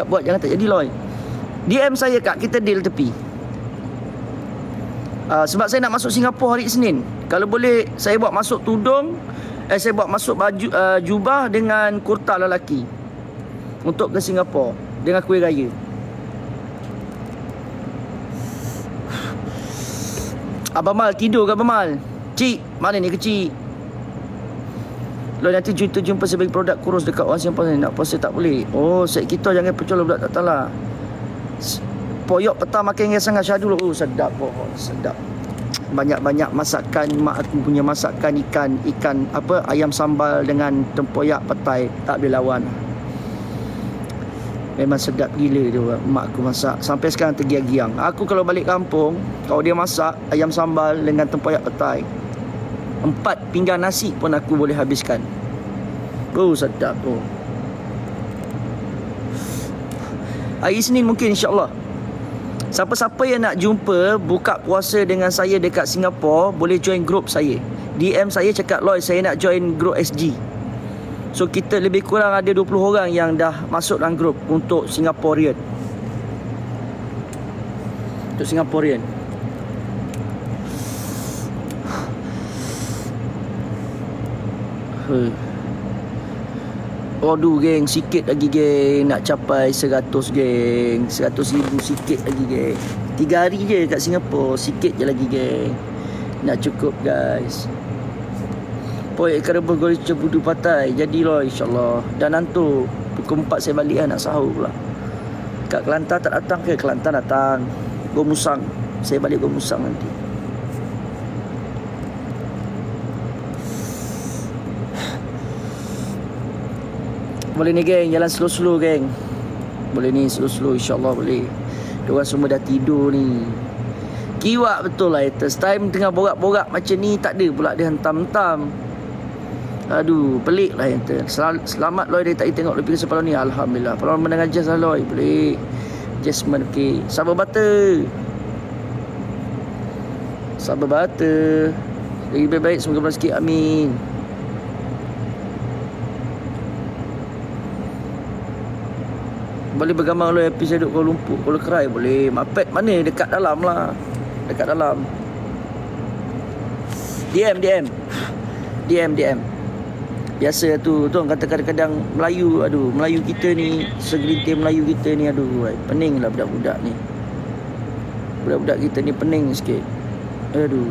cakap buat jangan tak jadi loy. DM saya kak, kita deal tepi. Uh, sebab saya nak masuk Singapura hari Isnin. Kalau boleh saya buat masuk tudung, eh saya buat masuk baju uh, jubah dengan kurta lelaki. Untuk ke Singapura dengan kuih raya. Abang Mal tidur ke Abang Mal? Cik, mana ni kecil? Lo nanti kita jumpa sebagai produk kurus dekat orang Singapura ni nak puasa tak boleh. Oh, set kita jangan percaya budak tak talah. S- Poyok petang makan yang sangat syahdu Oh, sedap oh, sedap. Banyak-banyak masakan mak aku punya masakan ikan ikan apa ayam sambal dengan tempoyak petai tak boleh lawan. Memang sedap gila orang. mak aku masak. Sampai sekarang tergiang-giang. Aku kalau balik kampung, kalau dia masak ayam sambal dengan tempoyak petai, empat pinggan nasi pun aku boleh habiskan. Oh sedap tu. Hari Isnin mungkin insyaAllah. Siapa-siapa yang nak jumpa buka puasa dengan saya dekat Singapura, boleh join group saya. DM saya cakap, Lloyd saya nak join group SG. So kita lebih kurang ada 20 orang yang dah masuk dalam group untuk Singaporean. Untuk Singaporean. Huh. Aduh geng, sikit lagi geng. Nak capai 100 geng. 100 ribu sikit lagi geng. Tiga hari je kat Singapura Sikit je lagi geng. Nak cukup guys. Poik kerebus goreng cebudu patai. Jadi lah insyaAllah. Dan nanti Pukul 4 saya balik lah nak sahur pula. Kat Kelantan tak datang ke? Kelantan datang. Go Musang Saya balik Go Musang nanti Boleh ni geng. Jalan slow-slow geng. Boleh ni slow-slow. InsyaAllah boleh. Diorang semua dah tidur ni. Kiwak betul lah haters Time tengah borak-borak macam ni Tak ada pula dia hentam-hentam Aduh pelik lah haters Sel- Selamat Loy dari tadi tengok lebih kesempatan ni? Alhamdulillah. Kalau mendengar jazz lah Loy. Boleh Jasmine okay Sabar butter Sabar butter Lagi baik-baik Semoga berapa sikit. Amin Boleh bergambar lo happy saya duduk Kuala Lumpur Kuala Kerai boleh. Mapet mana? Dekat dalam lah. Dekat dalam. DM DM DM DM Biasa tu tu orang kata kadang-kadang Melayu aduh Melayu kita ni Segelintir Melayu kita ni aduh ay, Pening lah budak-budak ni. Budak-budak kita ni pening sikit. Aduh.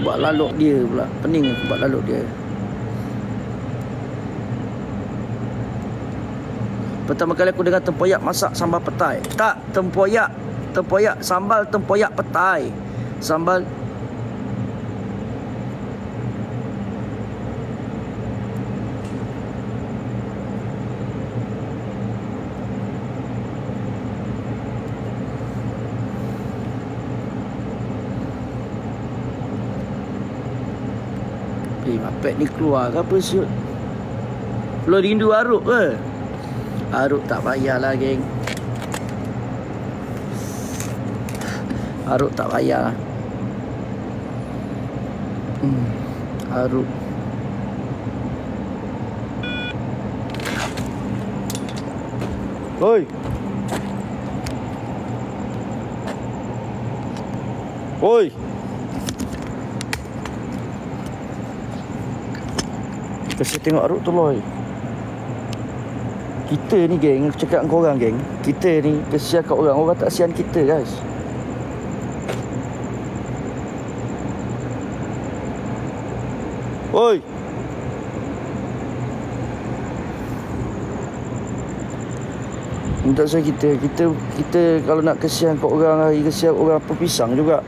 Buat lalok dia pula. Pening aku buat lalok dia Pertama kali aku dengar tempoyak masak sambal petai. Tak, tempoyak. Tempoyak sambal tempoyak petai. Sambal Eh, mapet ni keluar ke apa siut? Lo rindu Aruk ke? Aruk tak payahlah geng. Aruk tak payah. Hmm. Aruk. Oi. Oi. Kasi tengok Aruk tu loy kita ni geng Aku cakap dengan korang geng. Kita ni Kesian kat orang. Orang tak kesian kita guys. Oi. Untuk saya kita. Kita Kita kalau nak kesian kat orang hari Kesian orang pepisang juga?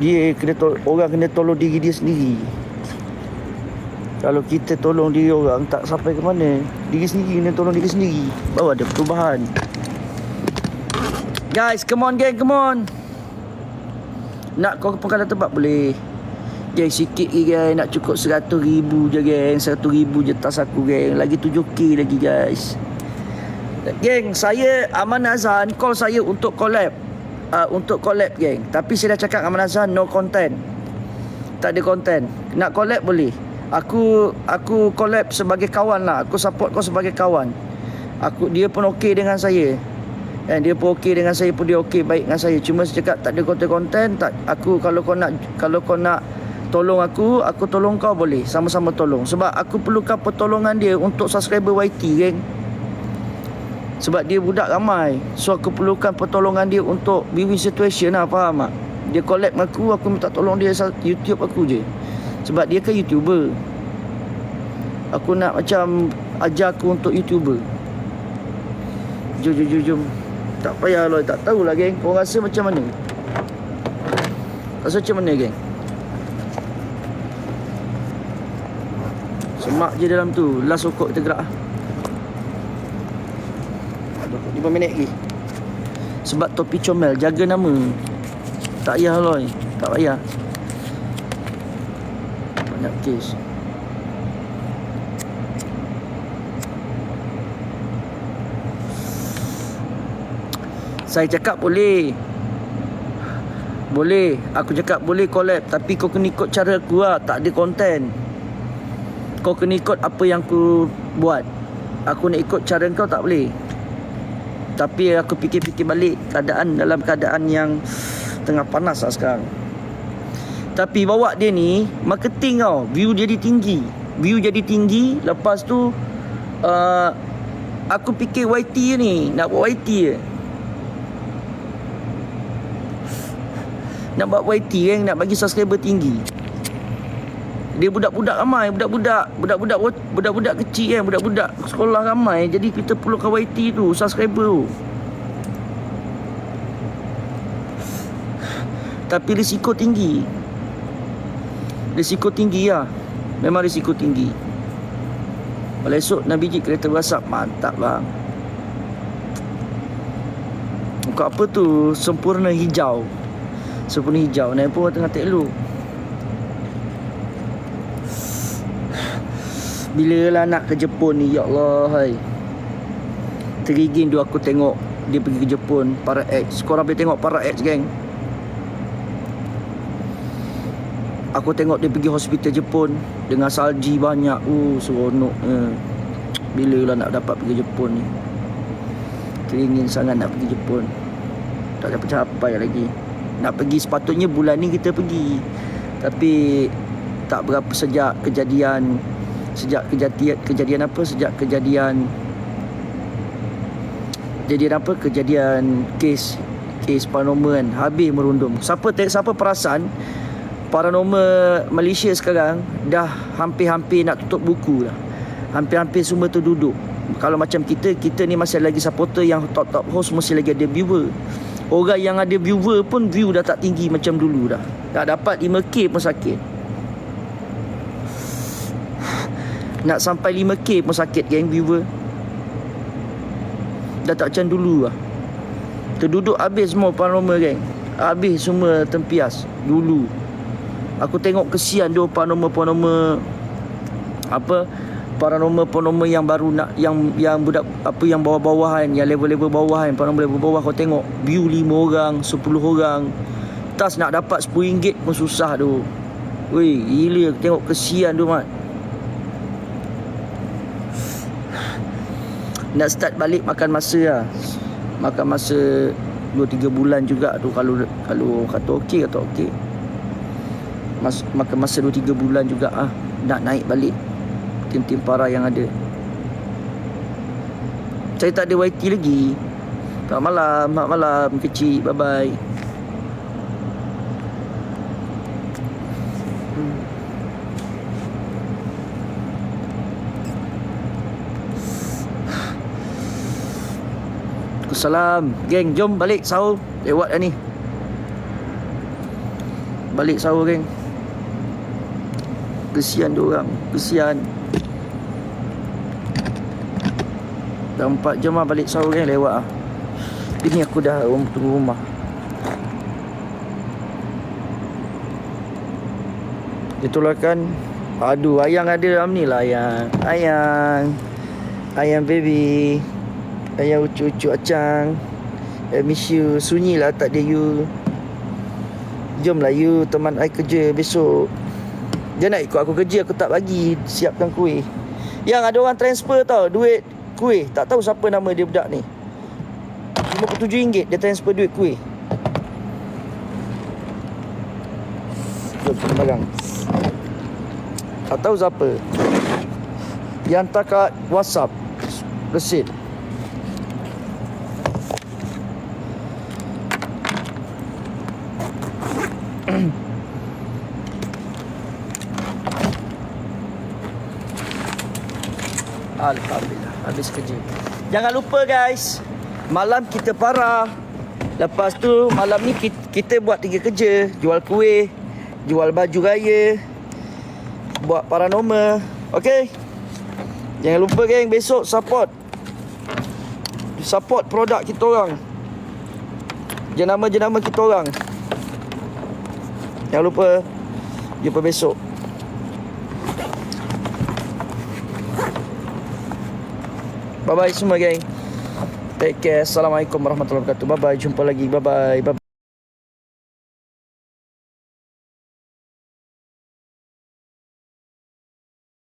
Dia kena tol- Orang kena tolong diri dia sendiri kalau kita tolong diri orang tak sampai ke mana Diri sendiri kena tolong diri sendiri. Baru ada perubahan. Guys come on gang come on. Nak kau pengkalan tempat boleh. Geng sikit lagi gang Nak cukup 100 ribu je gang 100 ribu je tas aku gang Lagi 7k lagi guys. Geng saya Aman Azhan. Call saya untuk collab. Uh, Untuk collab geng. Tapi saya dah cakap Aman Azhan No content. Tak ada content. Nak collab boleh Aku aku collab sebagai kawan lah. Aku support kau sebagai kawan. Aku dia pun okey dengan saya. Dan dia pun okey dengan saya pun dia okey baik dengan saya. Cuma cakap tak ada konten-konten, tak aku kalau kau nak kalau kau nak tolong aku, aku tolong kau boleh. Sama-sama tolong. Sebab aku perlukan pertolongan dia untuk subscriber YT, geng. Sebab dia budak ramai. So aku perlukan pertolongan dia untuk viewing situation lah, faham tak? Dia collab dengan aku, aku minta tolong dia YouTube aku je. Sebab dia kan YouTuber. Aku nak macam Ajar aku untuk YouTuber. Jom jom jom jom. Tak payah lah Tak tahulah geng. Kau rasa macam mana? Rasa macam mana geng? Semak je dalam tu. Last okok kita gerak lah. 5 minit lagi. Sebab topi comel Jaga nama. Tak payah lah Tak payah banyak Saya cakap boleh. Boleh. Aku cakap boleh collab Tapi kau kena ikut cara aku lah. Tak ada konten Kau kena ikut apa yang aku buat. Aku nak ikut cara kau tak boleh. Tapi aku fikir-fikir balik Keadaan dalam keadaan yang Tengah panas lah sekarang tapi bawa dia ni Marketing tau. View jadi tinggi. View jadi tinggi Lepas tu uh, Aku fikir YT ni. Nak buat YT je. Nak buat YT kan Nak bagi subscriber tinggi. Dia budak-budak ramai Budak-budak. Budak-budak Budak-budak kecil kan Budak-budak sekolah ramai. Jadi kita perlukan YT tu Subscriber tu. Tapi risiko tinggi risiko tinggi lah. Memang risiko tinggi. Kalau esok nak biji kereta WhatsApp Mantap bang Muka apa tu? Sempurna hijau. Sempurna hijau. Naik pun tengah teluk Bila lah nak ke Jepun ni Ya Allah hai. Terigin tu aku tengok. Dia pergi ke Jepun Para X Korang boleh tengok Para X geng Aku tengok dia pergi hospital Jepun Dengan salji banyak. Uh seronok. Bila lah nak dapat pergi Jepun ni? Teringin sangat nak pergi Jepun. Tak dapat capai lagi. Nak pergi sepatutnya bulan ni kita pergi. Tapi Tak berapa sejak kejadian Sejak kejadian Kejadian apa? Sejak kejadian Kejadian apa? Kejadian Kes Kes paranormal kan? Habis merundum. Siapa siapa perasan paranormal Malaysia sekarang dah hampir-hampir nak tutup buku dah. Hampir-hampir semua tu duduk. Kalau macam kita, kita ni masih lagi supporter yang top-top host masih lagi ada viewer. Orang yang ada viewer pun view dah tak tinggi macam dulu dah. Tak dapat 5k pun sakit. Nak sampai 5k pun sakit geng viewer. Dah tak macam dulu lah. Terduduk habis semua paranormal geng. Habis semua tempias dulu. Aku tengok kesian dia paranormal-paranormal apa paranormal-paranormal yang baru nak yang yang budak apa yang bawah-bawahan yang level-level bawahan paranormal level bawah kau tengok view 5 orang 10 orang tas nak dapat RM10 pun susah tu. Weh gila tengok kesian tu mat. Nak start balik makan masa lah. Makan masa 2 3 bulan juga tu kalau kalau kata okey kata okey mas, maka masa 2-3 bulan juga ah nak naik balik tim-tim para yang ada. Saya tak ada YT lagi. Selamat malam selamat malam kecil bye bye Salam Geng jom balik sahur. Lewat dah ni. Balik sahur geng Kesian dia orang Kesian. Dah empat jam lah balik sahur kan lewat lah Ini aku dah um, tunggu rumah. Itulah kan Aduh ayang ada dalam ni lah ayang. Ayang. Ayang baby. Ayang ucu-ucu acang. I miss you Sunyi lah tak ada you. Jomlah you teman I kerja besok Dia nak ikut aku kerja Aku tak bagi Siapkan kuih. Yang ada orang transfer tau Duit kuih. Tak tahu siapa nama dia budak ni. RM57 Dia transfer duit kuih. Jom kita barang Tak tahu siapa. Dia hantar kat Whatsapp Resit Alhamdulillah. Habis kerja. Jangan lupa guys. Malam kita parah. Lepas tu malam ni kita, kita buat tiga kerja. Jual kuih Jual baju raya Buat paranormal. Okay Jangan lupa geng besok support. Support produk kita orang. Jenama-jenama kita orang. Jangan lupa. Jumpa besok Bye bye semua geng. Take care. Assalamualaikum warahmatullahi wabarakatuh. Bye bye. Jumpa lagi. Bye bye. Bye.